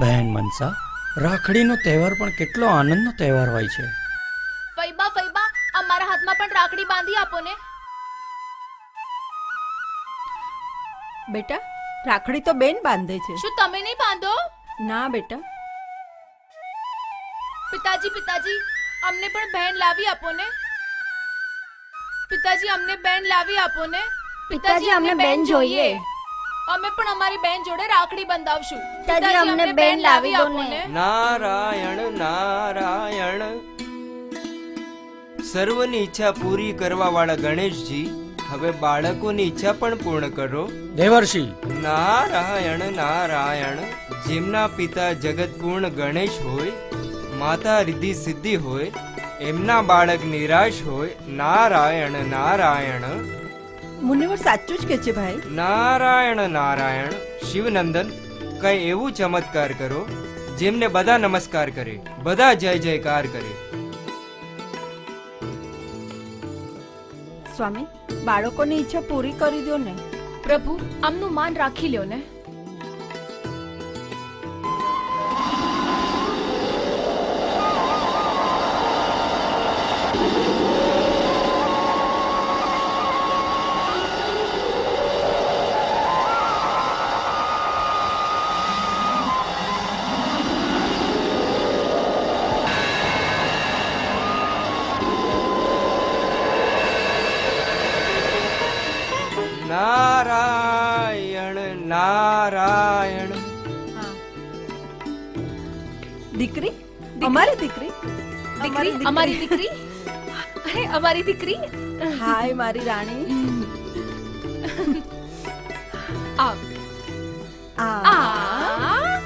બહેન મનસા રાખડીનો તહેવાર પણ કેટલો આનંદનો તહેવાર હોય છે. ફૈબા ફૈબા અમારા હાથમાં પણ રાખડી બાંધી આપો ને. બેટા રાખડી તો બેન બાંધે છે. શું તમે નહીં બાંધો? ના બેટા. પિતાજી પિતાજી અમને પણ બહેન લાવી આપો ને. પિતાજી અમને બેન લાવી આપો ને. પિતાજી, અમને બેન જોઈએ. અમે પણ અમારી બેન જોડે રાખડી બંધાવશું. પિતાજી, અમને બેન લાવી દો ને. નારાયણ નારાયણ. સર્વની ઈચ્છા પૂરી કરવા વાળા ગણેશજી હવે બાળકોની ઈચ્છા પણ પૂર્ણ કરો. દેવર્ષિ. નારાયણ નારાયણ. જેમના પિતા જગતપૂર્ણ ગણેશ હોય માતા રિદ્ધિ સિદ્ધિ હોય એમના બાળક નિરાશ હોય નારાયણ નારાયણ. મુનિવર સાચું જ કે છે ભાઈ. નારાયણ નારાયણ શિવનંદન કઈ એવું ચમત્કાર કરો જેમને બધા નમસ્કાર કરે બધા જય જયકાર કરે. સ્વામી બાળકોની ઈચ્છા પૂરી કરી દો ને. પ્રભુ આમનું માન રાખી લ્યો ને. અમારી દીકરી? દીકરી? અમારી દીકરી? અરે અમારી દીકરી? હાય મારી રાણી. આ. આ.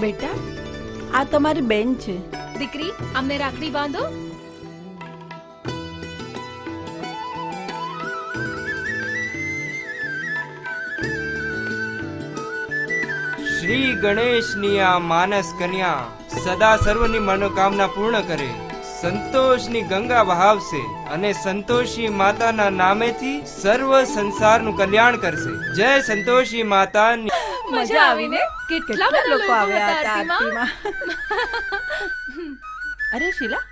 બેટા આ તમારી બેન છે. દીકરી અમને રાખડી બાંધો. શ્રી ગણેશની આ માનસ કન્યા સદા સર્વની મનોકામના પૂર્ણ કરે. સંતોષની ગંગા વહાવશે અને સંતોષી માતાના નામેથી સર્વ સંસારનું કલ્યાણ કરશે. જય સંતોષી માતા મજા આવીને કેટલા બધા લોકો આવ્યા હતા આરતીમાં. અરે શીલા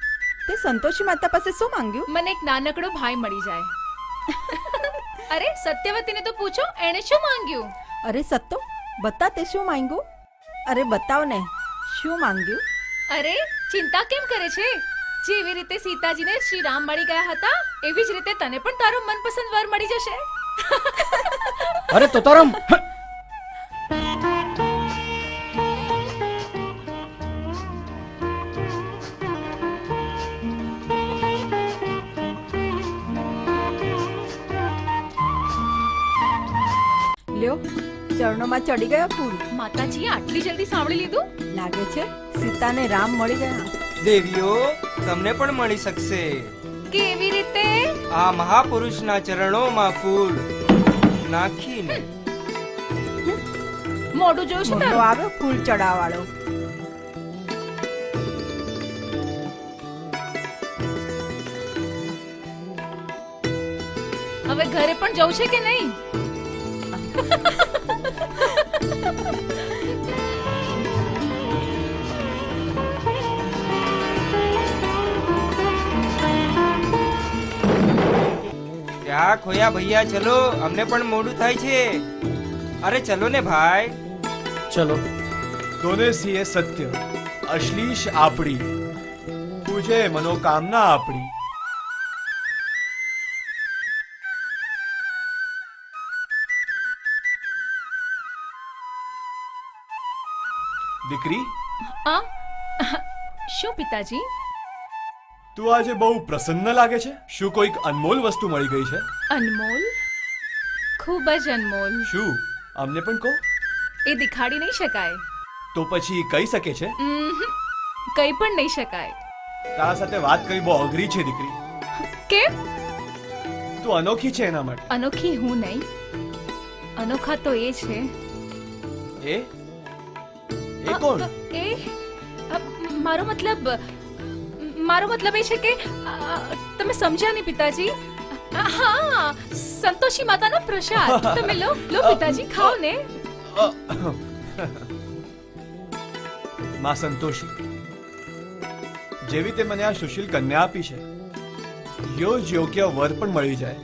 તે સંતોષી માતા પાસે શું માંગ્યું? મને એક નાનકડો ભાઈ મળી જાય. અરે સત્યવતીને તો પૂછો એણે શું માંગ્યું? અરે સત્તો બતા તે શું માંગ્યું? અરે બતાવ ને શું માંગ્યું? અરે ચિંતા કેમ કરે છે? જેવી રીતે સીતાજીને શ્રી રામ મળી ગયા હતા એવી જ રીતે તને પણ તારો મનપસંદ વર મળી જશે. અરે તો તારમ ચરણોમાં ચડી ગયા ફૂલ. માતાજીએ આટલી જલ્દી સાંભળી લીધું? લાગે છે સીતાને રામ મળી ગયા. દેવીઓ તમને પણ મળી શકશે. કેવી રીતે? આ મહાપુરુષના ચરણોમાં ફૂલ નાખીને. મોઢું જોયું છે તારું? આવ્યો ફૂલ ચડાવવાળો. હવે ઘરે પણ જવું છે કે નહીં? ક્યાં ખોયા ભૈયા ચલો અમને પણ મોડું થાય છે. અરે ચલો ને ભાઈ. ચલો. તોને સિંહે સત્ય અશ્લીષ આપણી તુજે મનોકામના આપણી દીકરી? આ શું પિતાજી? તું આજે બહુ પ્રસન્ન લાગે છે? શું કોઈક અનમોલ વસ્તુ મળી ગઈ છે? અનમોલ? ખૂબ જ અનમોલ. શું? અમને પણ કહો. એ દેખાડી નહીં શકાય. તો પછી કહી શકે છે? કઈ પણ નહીં શકાય. તારા સાથે વાત કરી બહુ અઘરી છે દીકરી. કેમ? તું અનોખી છે એના માટે. અનોખી હું નહીં. અનોખા તો એ છે. એ? એ કોણ? એ? મારો મતલબ મારો મતલબ એ છે કે તમે સમજ્યા નહીં પિતાજી? હા સંતોષી માતાનો પ્રસાદ તમે લો લો પિતાજી ખાઓ ને માં સંતોષી જેવી તે મને આ સુશીલ કન્યા આપી છે યોજ યોગ્ય વર પણ મળી જાય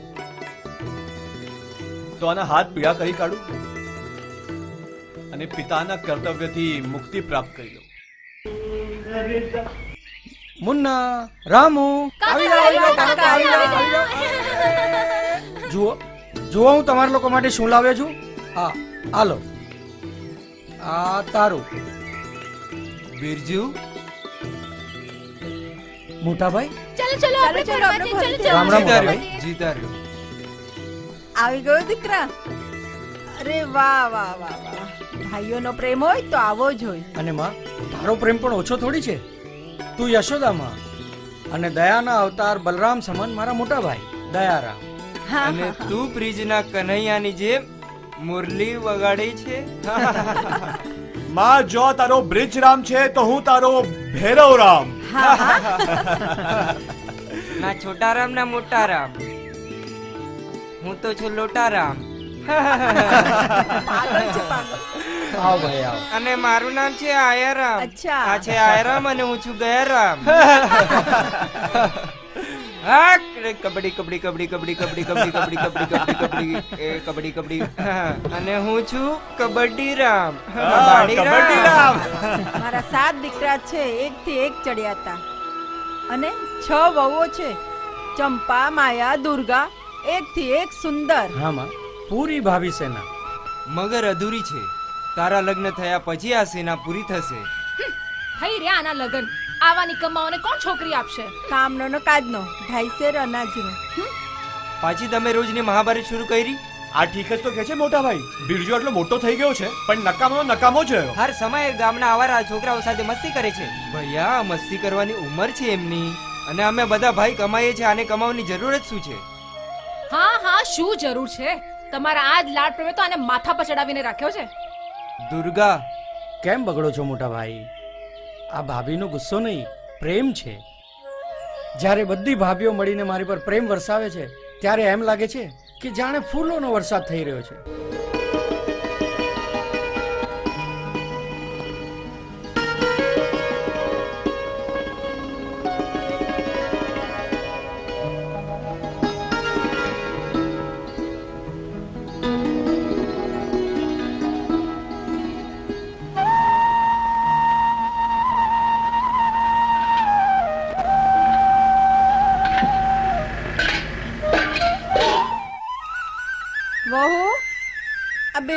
તો આના હાથ પીડા કરી કાઢું અને પિતાના કર્તવ્યથી મુક્તિ પ્રાપ્ત કરી લઉં મુન્ના રામુ આવી જાઓ, આવી જાઓ, કાકા, આવી જાઓ, આવી આવી જાઓ. જુઓ હું તમારા લોકો માટે શું લાવ્યો છું. હા હાલો. આ તારું. બિરજુ. મોટાભાઈ? ભાઈ ચાલો ચાલો, આપણે ચાલો ચાલો. રામ રામ. રહ્યો જીતા રહ્યો આવી ગયો દીકરા. અરે વાહ વાહ વાહ વાહ. ભાઈઓનો પ્રેમ હોય તો આવો જ હોય. અને માં તારો પ્રેમ પણ ઓછો થોડી છે. તું યશોદામાં અને દયાના અવતાર બલરામ સમન મારા મોટા ભાઈ દયારામ. અને તું બ્રિજના કન્હૈયાની જેમ મુરલી વગાડી છે. માં જો તારો બ્રિજ રામ છે તો હું તારો ભૈરવ રામ. હા હા. ના છોટા રામ ના મોટા રામ. હું તો છું લોટા રામ. અને મારું નામ છે આયા રામ આ છે આયરામ અને હું છું ગયારામ. હા કબડ્ડી કબડ્ડી કબડ્ડી કબડ્ડી કબડ્ડી કબડ્ડી કબડ્ડી કબડ્ડી કબડ્ડી કબડ્ડી એ કબડ્ડી કબડ્ડી અને હું છું કબડ્ડી રામ કબડ્ડી રામ રામ મારા સાત દીકરા છે એક થી એક ચડ્યા હતા અને છ વહુઓ છે ચંપા માયા દુર્ગા એક થી એક સુંદર હા માં પૂરી ભાવી સેના મગર અધૂરી છે તારા લગ્ન થયા પછી આ સેના પૂરી થશે થઈ રહ્યા આના લગન આવાની નિકમ્માઓને કોણ છોકરી આપશે? કામનો ને કાજનો. ઢાઈ શેર અનાજનો? પાછી તમે રોજની મહાભારત શરૂ કરી? આ ઠીક જ તો કે છે મોટા ભાઈ. બિરજુ આટલો મોટો થઈ ગયો છે પણ નકામો નકામો જ રહ્યો. હર સમયે ગામના આવારા છોકરાઓ સાથે મસ્તી કરે છે. ભૈયા મસ્તી કરવાની ઉંમર છે એમની. અને અમે બધા ભાઈ કમાઈએ છીએ આને કમાવાની જરૂર જ શું છે? હા હા શું જરૂર છે? તમારા આ જ લાડ પ્રમે તો આને માથા પર ચડાવીને રાખ્યો છે? દુર્ગા. કેમ બગડો છો મોટા ભાઈ? આ ભાભીનો ગુસ્સો નહીં, પ્રેમ છે. જ્યારે બધી ભાભીઓ મળીને મારી પર પ્રેમ વરસાવે છે, ત્યારે એમ લાગે છે કે જાણે ફૂલોનો વરસાદ થઈ રહ્યો છે.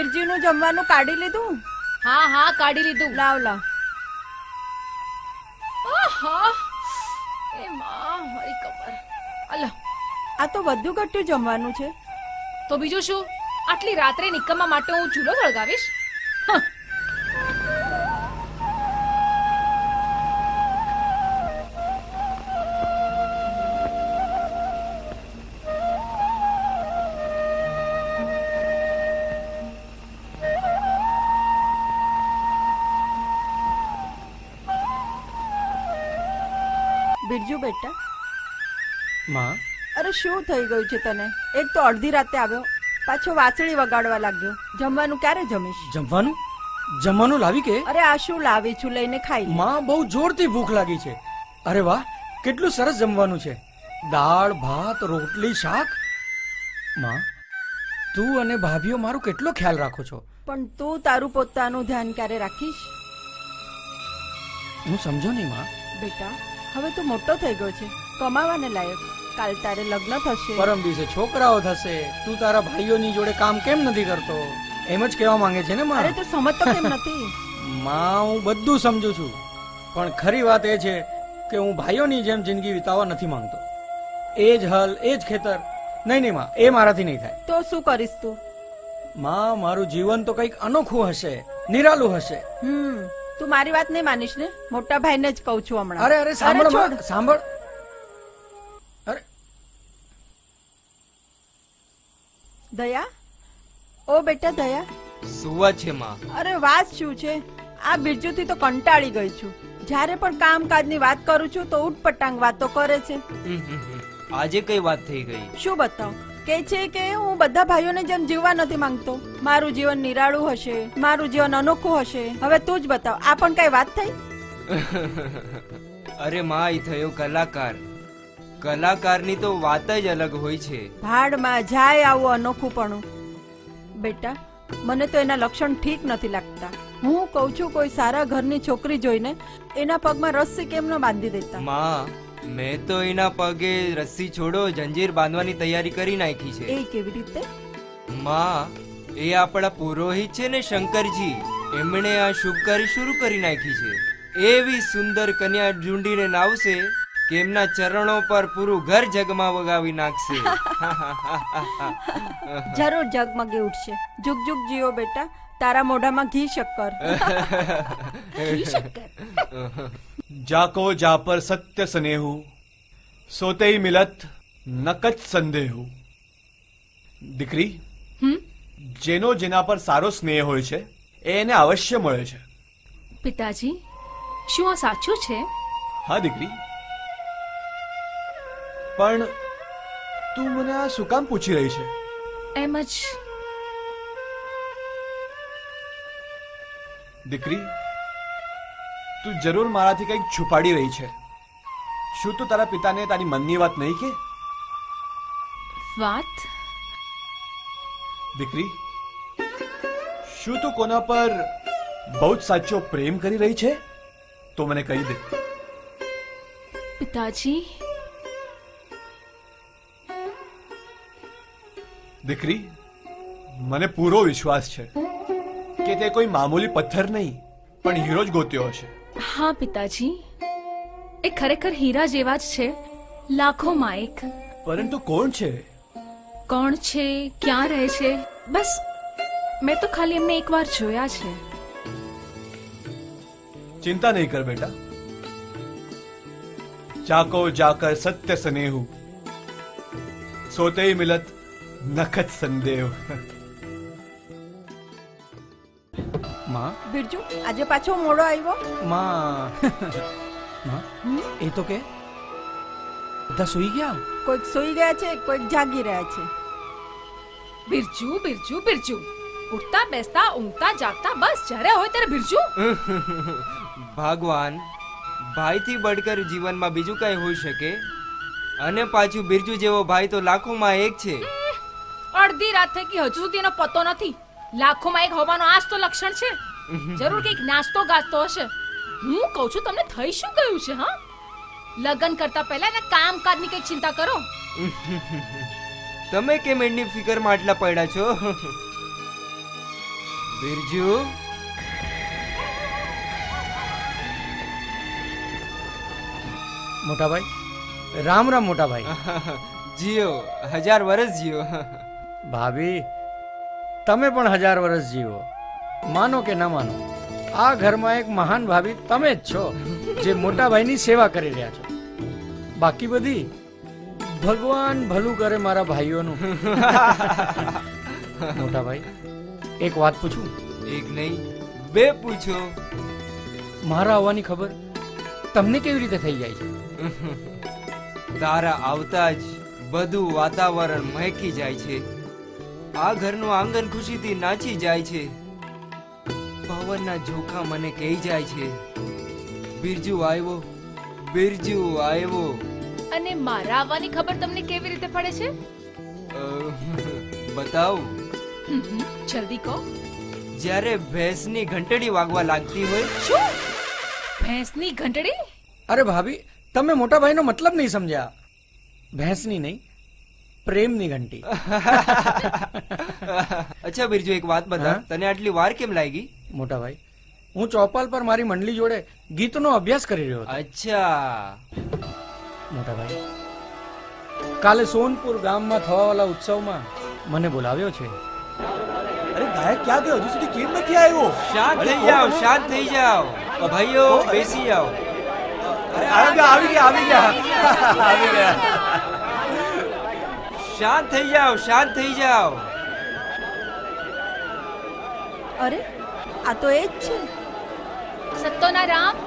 બિરજીનું જમવાનું કાઢી લીધું? હા હા કાઢી લીધું. લાવ લાવ. આ તો વધુ ઘટ્યું જમવાનું છે. તો બીજું શું? આટલી રાત્રે નિકમવા માટે હું ચૂલો સળગાવીશ? અરે શું થઈ ગયું છે તને? એક તો અડધી રાતે આવ્યો પાછો વાંસળી વગાડવા લાગ્યો. જમવાનું ક્યારે જમીશ? જમવાનું? જમવાનું લાવી કે? અરે આ શું લાવી છું લઈને ખાઈ માં બહુ જોરથી ભૂખ લાગી છે. અરે વાહ કેટલું સરસ જમવાનું છે. દાળ ભાત રોટલી શાક. માં તું અને ભાભીઓ મારું કેટલો ખ્યાલ રાખો છો. પણ તું તારું પોતાનું ધ્યાન ક્યારે રાખીશ? હું સમજો નહીં માં. બેટા હવે તું મોટો થઈ ગયો છે. કમાવાને લાયક. કાલ તારે લગ્ન થશે. પરમ દિવસે છોકરાઓ થશે. તું તારા ભાઈઓની જોડે કામ કેમ નથી કરતો? એમ જ કહેવા માંગે છે ને અરે તો સમજતો કેમ નથી? માં હું બધું સમજુ છું. પણ ખરી વાત એ છે કે હું ભાઈઓની જેમ જિંદગી વિતાવવા નથી માંગતો. એ જ હલ એ જ ખેતર. નહીં નહીં માં એ મારાથી નહીં થાય. તો શું કરીશ તું? માં મારું જીવન તો કંઈક અનોખું હશે નિરાલું હશે. હમ તું મારી વાત નહીં માનીશ ને? મોટા ભાઈને જ કહું છું હમણાં. અરે અરે સાંભળ સાંભળ. દયા? ઓ બેટા દયા. સુવા છે માં. અરે વાત શું છે? આ બિરજુથી તો કંટાળી ગઈ છું. જ્યારે પણ કામકાજની વાત કરું છું તો ઉટપટાંગ વાતો કરે છે. હમ, હમ, હમ. આજે કઈ વાત થઈ ગઈ? શું બતાવ? કે છે કે હું બધા ભાઈઓને જેમ જીવવા નથી માંગતો. મારું જીવન નિરાળું હશે મારું જીવન અનોખું હશે. હવે તું જ બતાવ આ પણ કઈ વાત થઈ? અરે માં ઈ થયો કલાકાર. કલાકારની તો વાત જ અલગ હોય છે. ભાડમાં જાય આવું અનોખુંપણું બેટા મને તો એના લક્ષણ ઠીક નથી લાગતા. હું કહું છું કોઈ સારા ઘરની છોકરી જોઈને એના પગમાં રસ્સી કેમ ન બાંધી દેતા? માં મેં તો એના પગે રસ્સી છોડો જંજીર બાંધવાની તૈયારી કરી નાખી છે. એ કેવી રીતે? માં એ આપણા પુરોહિત છે ને શંકરજી એમણે આ શુભ કાર્ય શરૂ કરી નાખી છે. એવી સુંદર કન્યા ઢૂંઢીને લાવશે કે એમના ચરણો પર પૂરું ઘર જગમાં વગાવી નાખશે. જરૂર જગમગી ઉઠશે. જુગ જુગ જીઓ બેટા તારા મોઢામાં ઘી શક્કર. જાકો જા પર સત્ય સ્નેહુ સોતે મિલત નકચ સંદેહુ. દીકરી જેનો જેના પર સારો સ્નેહ હોય છે એ એને અવશ્ય મળે છે. પિતાજી શું આ સાચું છે? હા દીકરી. પણ તું મને આ શું કામ પૂછી રહી છે? એમ જ. દીકરી તું જરૂર મારાથી કંઈક છુપાડી રહી છે. શું તું તારા પિતાને તારી મનની વાત નહીં કે? વાત? દીકરી શું તું કોના પર બહુ જ સાચો પ્રેમ કરી રહી છે? તો મને કહી દે. પિતાજી દીકરી મને પૂરો વિશ્વાસ છે કે તે કોઈ મામૂલી પથ્થર નહીં પણ હીરો જ ગોત્યો હશે. હા પિતાજી. એ ખરેખર હીરા જેવા જ છે લાખોમાં એક. પરંતુ કોણ છે? કોણ છે ક્યાં રહે છે? બસ મેં તો ખાલી એમને એકવાર જોયા છે. ચિંતા નહીં કર બેટા. જાકો જાકર સત્ય સ્નેહુ. સોતે મિલત નખત સંદેવમાં બિરજુ આજે પાછો મોડો આવ્યો માં માં એ તો કે બધા સૂઈ ગયા કોઈક સૂઈ ગયા છે કોઈક જાગી રહ્યા છે બિરજુ બિરજુ બિરજુ ઉઠતા બેસતા ઊંઘતા જાગતા બસ જ્યારે હોય ત્યારે બિરજુ ભગવાન ભાઈથી બળકર જીવનમાં બીજું કઈ હોઈ શકે અને પાછું બિરજુ જેવો ભાઈ તો લાખોમાં એક છે અડધી રાત થઈ ગઈ હજુ સુધી એનો પતો નથી. લાખોમાં એક હોવાનો આજ તો લક્ષણ છે. જરૂર કંઈક નાસ્તો ગાસ્તો હશે. હું કહું છું તમને થઈ શું ગયું છે હા? લગ્ન કરતા પહેલા એના કામકાજની કંઈક ચિંતા કરો. તમે કેમ એમની ફિકરમાં આટલા પડ્યા છો? બિરજુ? મોટા ભાઈ રામ રામ મોટા ભાઈ જીઓ હજાર વર્ષ જીઓ. ભાભી તમે પણ હજાર વર્ષ જીવો. માનો કે ન માનો આ ઘરમાં એક મહાન ભાભી તમે જ છો જે મોટા ભાઈની સેવા કરી રહ્યા છો. બાકી બધી ભગવાન ભલું કરે મારા ભાઈઓનું. મોટા ભાઈ એક વાત પૂછું? એક નહીં બે પૂછો. મારા આવવાની ખબર તમને કેવી રીતે થઈ જાય છે? તારા આવતા જ બધું વાતાવરણ મહેકી જાય છે. આ ઘરનું આંગણ ખુશીથી નાચી જાય છે. પવનના જોખા મને કહી જાય છે. બિરજુ આવ્યો બિરજુ આવ્યો. અને મારા આવવાની ખબર તમને કેવી રીતે પડે છે? બતાવ. જલ્દી કહો. જ્યારે ભેંસની ઘંટડી વાગવા લાગતી હોય. શું? ભેંસની ઘંટડી? અરે ભાભી તમે મોટા ભાઈનો મતલબ નહીં સમજ્યા. ભેંસની નહીં. પ્રેમની ઘંટી. અચ્છા બિરજુ એક વાત બતા તને આટલી વાર કેમ લાગી? મોટા ભાઈ હું ચોપાલ પર મારી મંડળી જોડે ગીતનો અભ્યાસ કરી રહ્યો હતો. અચ્છા. મોટા ભાઈ કાલે સોનપુર ગામમાં થવાવાળા ઉત્સવમાં મને બોલાવ્યો છે. અરે ગાયક ક્યાં ગયો? હજુ સુધી કેમ નથી આવ્યો? શાંત થઈ જાઓ શાંત થઈ જાઓ. ભાઈઓ બેસી જાઓ. આવી ગયા આવી ગયા આવી ગયા. શાંત થઈ જાઓ શાંત થઈ જાઓ. અરે આ તો એ જ છે. સત્તોના રામ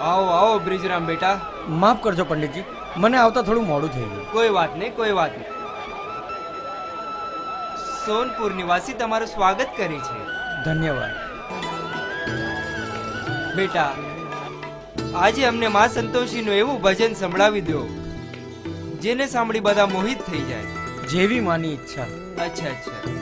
આવો આવો બ્રિજરામ બેટા. માફ કરજો પંડિતજી મને આવતા થોડું મોડું થઈ ગયું. કોઈ વાત નહીં કોઈ વાત નહીં. સોનપુર નિવાસી તમારું સ્વાગત કરે છે. ધન્યવાદ. બેટા આજે અમને માં સંતોષીનું એવું ભજન સંભળાવી દો જેને સાંભળી બધા મોહિત થઈ જાય. જેવી માની ઈચ્છા. અચ્છા અચ્છા.